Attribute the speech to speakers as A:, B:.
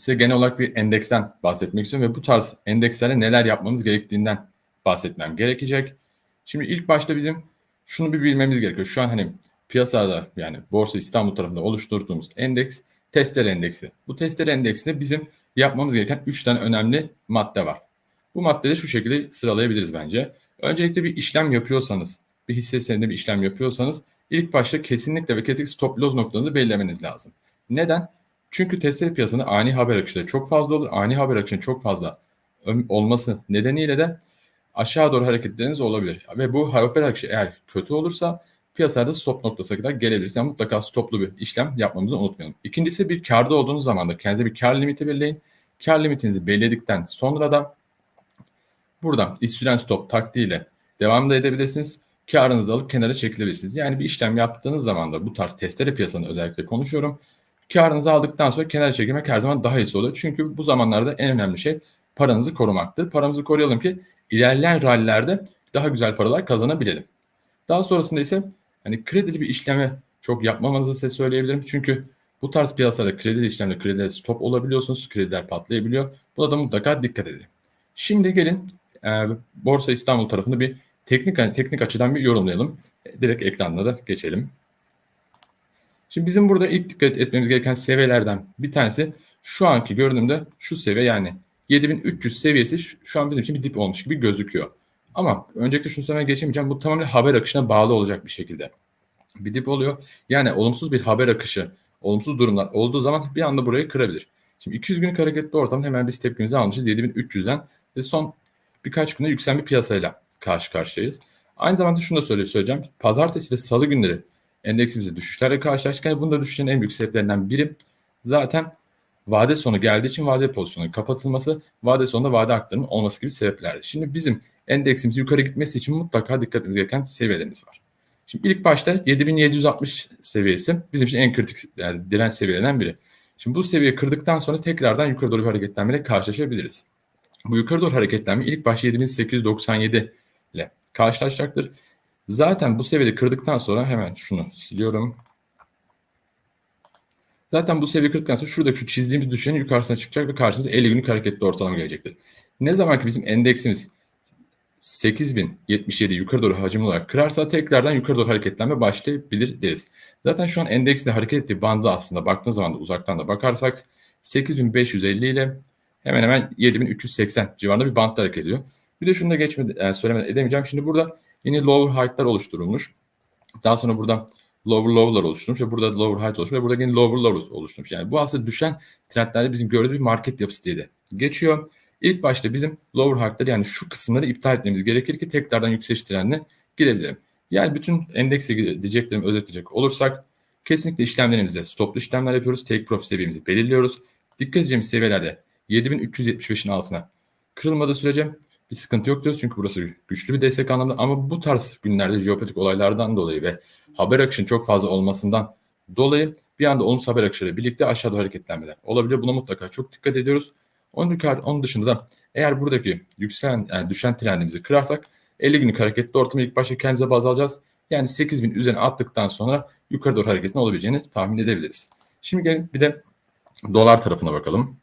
A: size genel olarak bir endeksten bahsetmek istiyorum ve bu tarz endekslerle neler yapmamız gerektiğinden bahsetmem gerekecek. Şimdi ilk başta bizim şunu bir bilmemiz gerekiyor. Şu an hani piyasada yani Borsa İstanbul tarafında oluşturduğumuz endeks testere endeksi. Bu testere endeksinde bizim yapmamız gereken 3 tane önemli madde var. Bu maddeleri şu şekilde sıralayabiliriz bence. Öncelikle bir işlem yapıyorsanız, bir hisse senedinde bir işlem yapıyorsanız ilk başta kesinlikle ve kesinlikle stop loss noktanızı belirlemeniz lazım. Neden? Çünkü testere piyasasında ani haber akışı çok fazla olur. Ani haber akışının çok fazla olması nedeniyle de aşağı doğru hareketleriniz olabilir. Ve bu haber akışı eğer kötü olursa piyasada stop noktasına kadar gelebilirsiniz. Yani mutlaka stoplu bir işlem yapmamızı unutmayalım. İkincisi bir karda olduğunuz zaman da kendinize bir kar limiti belirleyin. Kar limitinizi belirledikten sonra da buradan istüren stop taktiğiyle devam da edebilirsiniz. Karınızı alıp kenara çekilebilirsiniz. Yani bir işlem yaptığınız zaman da bu tarz testere piyasanın özellikle konuşuyorum. Karınızı aldıktan sonra kenara çekilmek her zaman daha iyisi oluyor. Çünkü bu zamanlarda en önemli şey paranızı korumaktır. Paramızı koruyalım ki ilerleyen rallilerde daha güzel paralar kazanabilelim. Daha sonrasında ise hani kredili bir işleme çok yapmamanızı size söyleyebilirim. Çünkü bu tarz piyasalarda kredili işlemle krediler stop olabiliyorsunuz. Krediler patlayabiliyor. Buna da mutlaka dikkat edin. Şimdi gelin e, Borsa İstanbul tarafında bir teknik teknik açıdan bir yorumlayalım. Direkt ekranlara geçelim. Şimdi bizim burada ilk dikkat etmemiz gereken seviyelerden bir tanesi şu anki görünümde şu seviye yani 7300 seviyesi şu an bizim için bir dip olmuş gibi gözüküyor. Ama öncelikle şunu söylemeye geçemeyeceğim. Bu tamamen haber akışına bağlı olacak bir şekilde. Bir dip oluyor. Yani olumsuz bir haber akışı, olumsuz durumlar olduğu zaman bir anda burayı kırabilir. Şimdi 200 günlük hareketli ortamda hemen biz tepkimizi almışız 7300'den ve son birkaç günde yükselen bir piyasayla karşı karşıyayız. Aynı zamanda şunu da söyleyeceğim. Pazartesi ve salı günleri endeksimizde düşüşlerle karşılaştık. Bunda düşüşün en büyük sebeplerinden biri zaten vade sonu geldiği için vade pozisyonu kapatılması, vade sonunda vade haklarının olması gibi sebeplerdi. Şimdi bizim endeksimizin yukarı gitmesi için mutlaka dikkat etmemiz gereken seviyelerimiz var. Şimdi ilk başta 7760 seviyesi bizim için en kritik yani direnç seviyelerinden biri. Şimdi bu seviyeyi kırdıktan sonra tekrardan yukarı doğru bir hareketlenmeyle karşılaşabiliriz. Bu yukarı doğru hareketlenme ilk başta 7897 ile karşılaşacaktır. Zaten bu seviyede kırdıktan sonra hemen şunu siliyorum. Zaten bu seviye kırdıktan sonra şuradaki şu çizdiğimiz düşenin yukarısına çıkacak ve karşımıza 50 günlük hareketli ortalama gelecektir. Ne zaman ki bizim endeksimiz 8077 yukarı doğru hacim olarak kırarsa tekrardan yukarı doğru hareketlenme başlayabilir deriz. Zaten şu an endeksin hareket ettiği bandı aslında baktığınız zaman da uzaktan da bakarsak 8550 ile hemen hemen 7380 civarında bir bantta hareket ediyor. Bir de şunu da geçmedi, yani söylemeden edemeyeceğim. Şimdi burada yeni lower height'lar oluşturulmuş. Daha sonra burada lower low'lar oluşturmuş ve burada lower height oluşmuş ve burada yine lower lows oluşturmuş. Yani bu aslında düşen trendlerde bizim gördüğümüz bir market yapısı diye de geçiyor. İlk başta bizim lower height'ları yani şu kısımları iptal etmemiz gerekir ki tekrardan yükseliş trendine girebilelim. Yani bütün endekse diyeceklerimi özetleyecek olursak kesinlikle işlemlerimizde stoplu işlemler yapıyoruz. Take profit seviyemizi belirliyoruz. Dikkat edeceğimiz seviyelerde 7375'in altına kırılmadığı sürece bir sıkıntı yok diyoruz. Çünkü burası güçlü bir destek anlamında ama bu tarz günlerde jeopolitik olaylardan dolayı ve haber akışının çok fazla olmasından dolayı bir anda olumsuz haber akışıyla birlikte aşağıda hareketlenmeler olabiliyor. Buna mutlaka çok dikkat ediyoruz. Onun, onun dışında da eğer buradaki yükselen yani düşen trendimizi kırarsak 50 günlük hareketli ortamı ilk başta kendimize baz alacağız. Yani 8000 üzerine attıktan sonra yukarı doğru hareketin olabileceğini tahmin edebiliriz. Şimdi gelin bir de dolar tarafına bakalım.